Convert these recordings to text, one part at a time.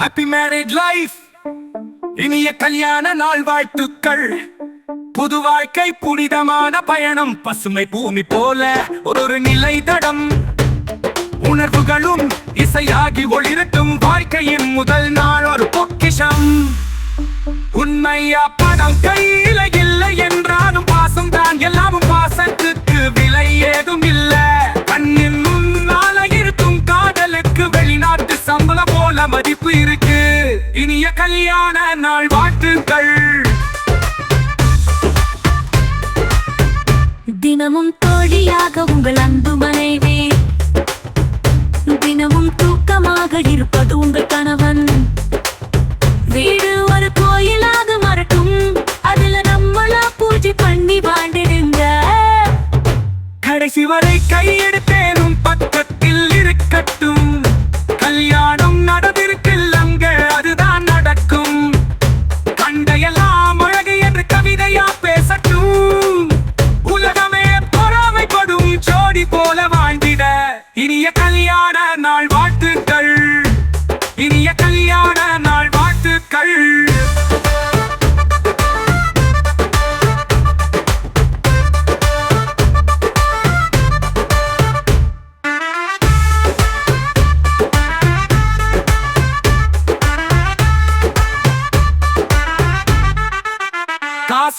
Happy marriage life இனிய கல்யாண நாள் வாழ்த்துக்கள். புது வாழ்க்கை புனிதமான பயணம். பசுமை பூமி போல ஒரு நிலை தடம். உணர்வுகளும் இசையாகி ஒளிரட்டும் வாழ்க்கையின் முதல் நாள் ஒரு பொக்கிஷம். உண்மையா பணம் கையில இல்லை என்றாலும் பாசம் தான் எல்லாமும் பாசத்துக்கு விலை ஏதும் இல்லை. இனிய கல்யாண நாள் வாழ்த்துக்கள். தினமும் தோழியாக உங்கள் அன்பு மனைவி. தினமும் தூக்கமாக இருப்பது உங்கள் கணவன். வீடு ஒரு கோயிலாக மறக்கும் அதுல நம்மளா பூஜை பண்ணி வாழ்ந்திடுங்க. கடைசி வரை கையெடுத்தேனும் பக்கத்தில் இருக்கட்டும். கல்யாணம் நடந்திருக்கில்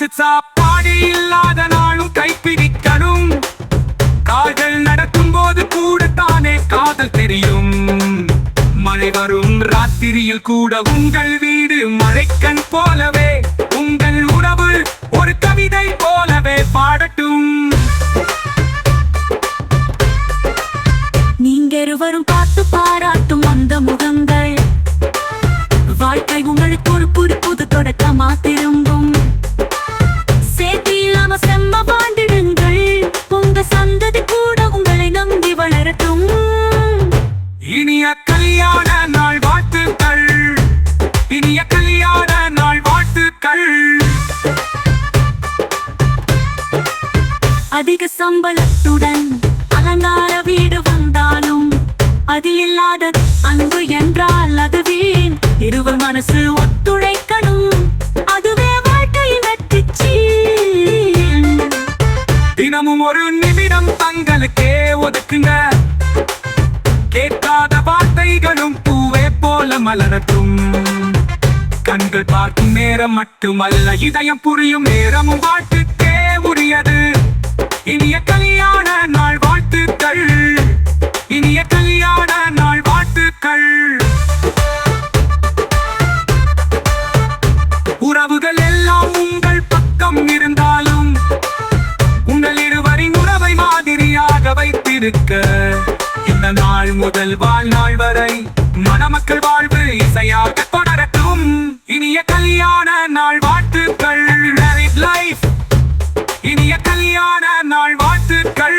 காசு பாடி இல்லாத நாளும் கைப்பிடிக்கணும். காதல் நடக்கும் போது கூட தானே காதல் தெரியும். மழை வரும் ராத்திரியில் கூட உங்கள் வீடு மழைக்கண் போலவே உங்கள் உறவு ஒரு கவிதை போலவே பாடட்டும். நீங்க இருவரும் பார்த்து பாராட்டும் அந்த முகம். இனிய கல்யாண நாள் வாழ்த்துக்கள். இனிய கல்யாண நாள் வாழ்த்துக்கள். அதிக சம்பளத்துடன் அலங்கார வீடு வந்தாலும் அது இல்லாத அன்பு மலரட்டும். கண்கள் பார்க்கும் நேரம் மட்டுமல்ல இதயம் புரியும் நேரமும் வாழ்த்துக்கே உரியது. இனிய கல்யாண நாள் வாழ்த்துக்கள். இனிய கல்யாண நாள் வாழ்த்துக்கள். உறவுகள் எல்லாம் உங்கள் பக்கம் இருந்தாலும் உங்கள் இருவரின் உறவை மாதிரியாக வைத்திருக்க இந்த நாள் முதல் வாழ்நாள் வரை மணமக்கள் வாழ்வு இசையாக தொடரட்டும். இனிய கல்யாண நாள் வாழ்த்துக்கள். Married இனிய கல்யாண நாள் வாழ்த்துக்கள்.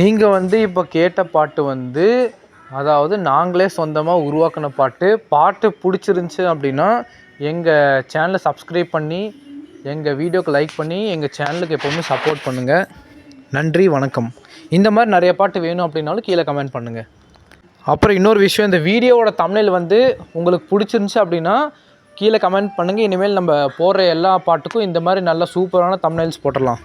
நீங்கள் வந்து இப்போ கேட்ட பாட்டு வந்து அதாவது நாங்களே சொந்தமாக உருவாக்கின பாட்டு. பாட்டு பிடிச்சிருந்துச்சி அப்படின்னா எங்கள் சேனலை சப்ஸ்கிரைப் பண்ணி எங்கள் வீடியோக்கு லைக் பண்ணி எங்கள் சேனலுக்கு எப்போவுமே சப்போர்ட் பண்ணுங்கள் நன்றி வணக்கம். இந்த மாதிரி நிறைய பாட்டு வேணும் அப்படின்னாலும் கீழே கமெண்ட் பண்ணுங்கள் அப்புறம் இன்னொரு விஷயம் இந்த வீடியோவோட தமிழில் வந்து உங்களுக்கு பிடிச்சிருந்துச்சி அப்படின்னா கீழே கமெண்ட் பண்ணுங்கள் இனிமேல் நம்ம போடுற எல்லா பாட்டுக்கும் இந்த மாதிரி நல்லா சூப்பரான தமிழ்ஸ் போட்டுடலாம்.